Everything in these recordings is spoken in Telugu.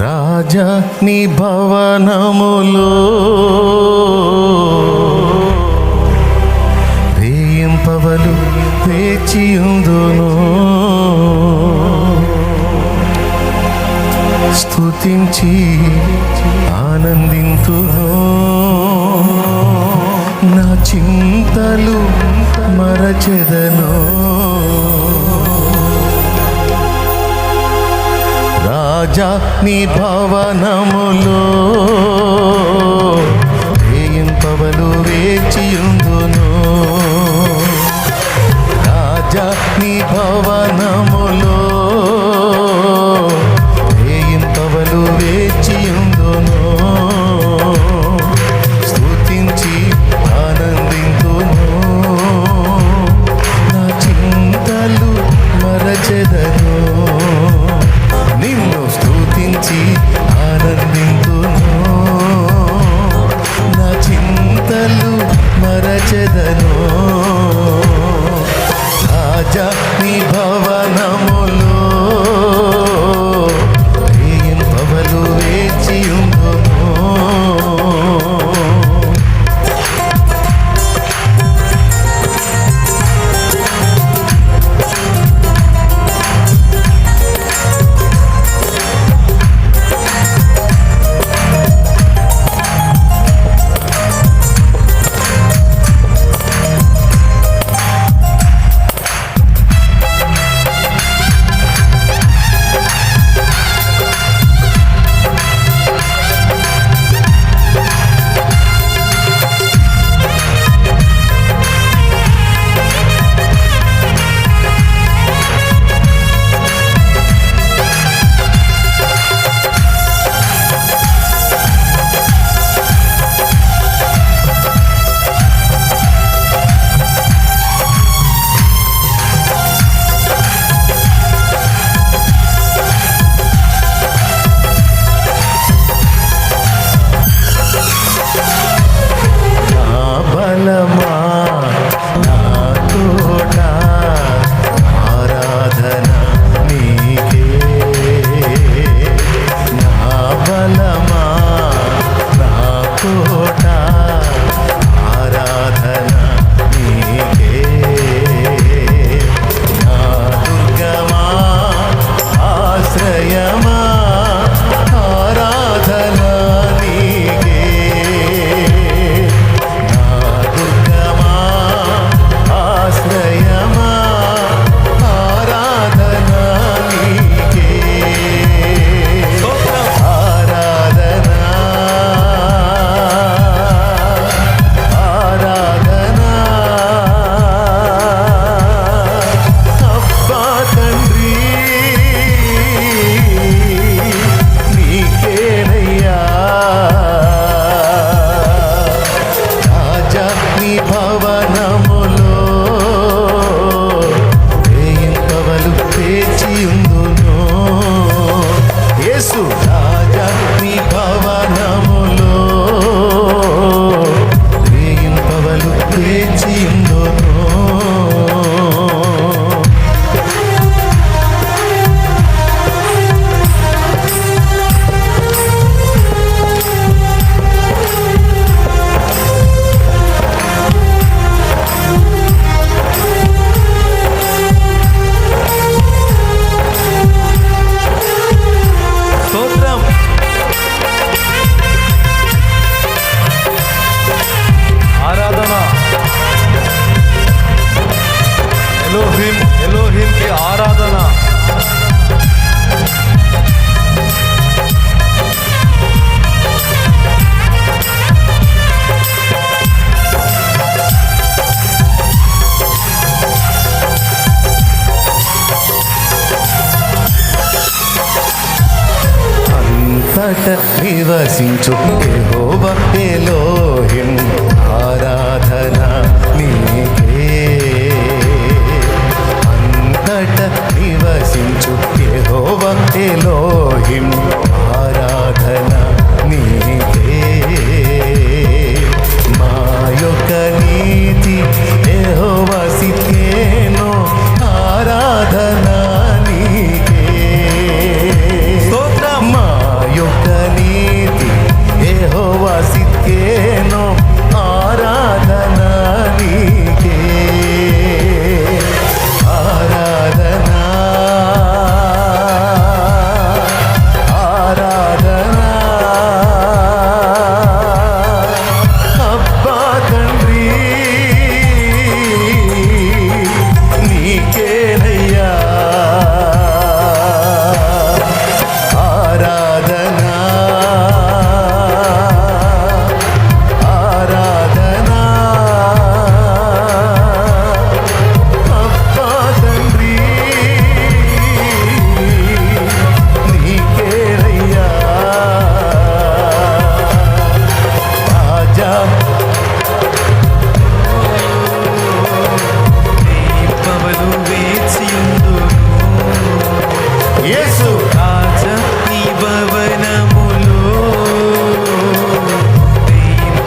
రాజా నీ భవనములో. పవలు వేచియుందును. స్తుతించి ఆనందింతును. నా చింతలు మరచెదను. రాజా నీ భవనములో. వేయింపవలు వేచియుందును. రాజా నీ భవనములో. de. ಭವ అంతట నివసించు. ఆరాధనా ఎలోహిం ఆరాధన నీకే. అంతట నివసించు. ఆరాధన నీ యేసు. రాజ భవనములో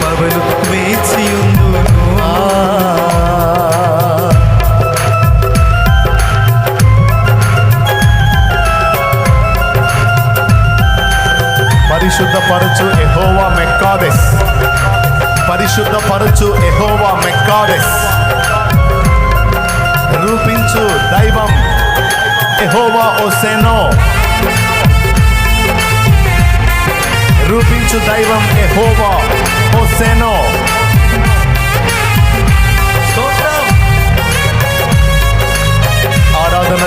పవను వేచియుందును పరిశుద్ధపరచు ఎహోవా మెక్కాదెస్. పరిశుద్ధపరచు ఎహోవా మెక్కాడెస్ రూపించు దైవం ఎహోవా ఓసెనో రూపించు దైవం ఎహోవా ఓసెనో స్తోత్రం ఆరాధన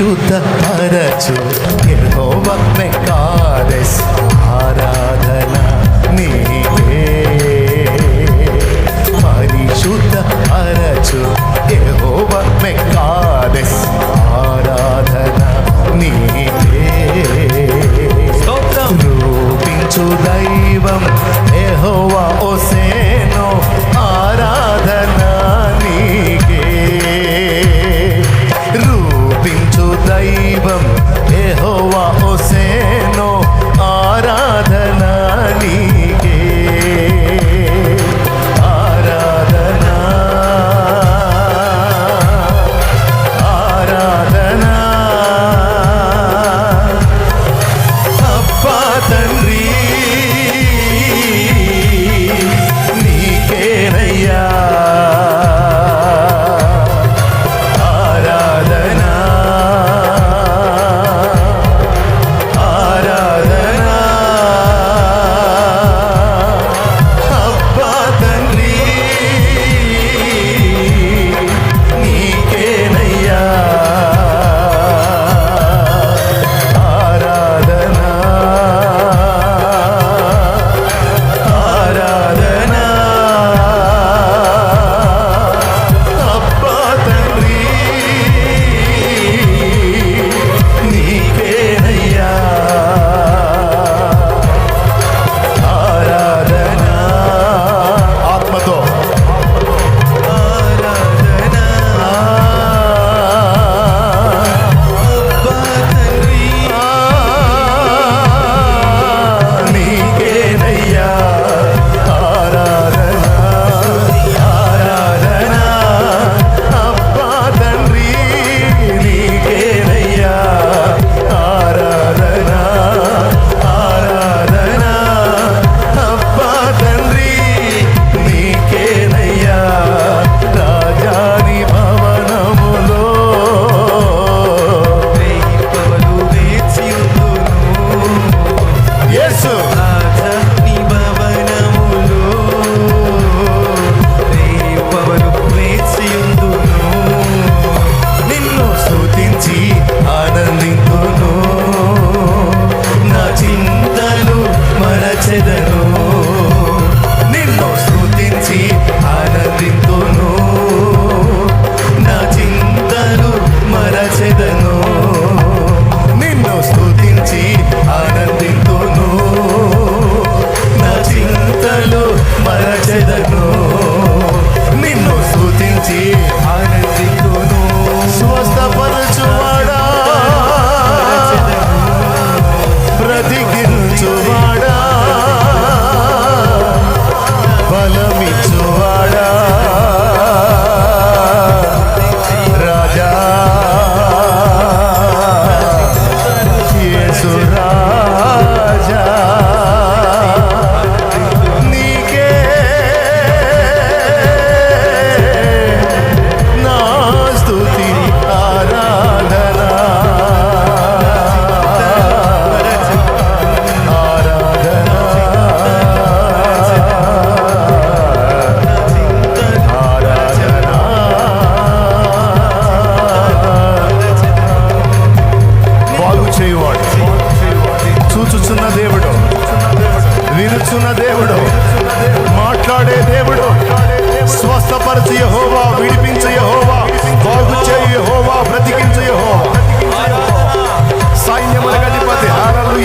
పరిశుద్ధ పరచు యెహోవ మెక్కాదెస్ ఆరాధన నీవే పరిశుద్ధ పరచు యెహోవ మెక్కాదెస్ ఆరాధన నీవే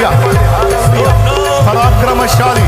हालेलुया पराक्रमशाली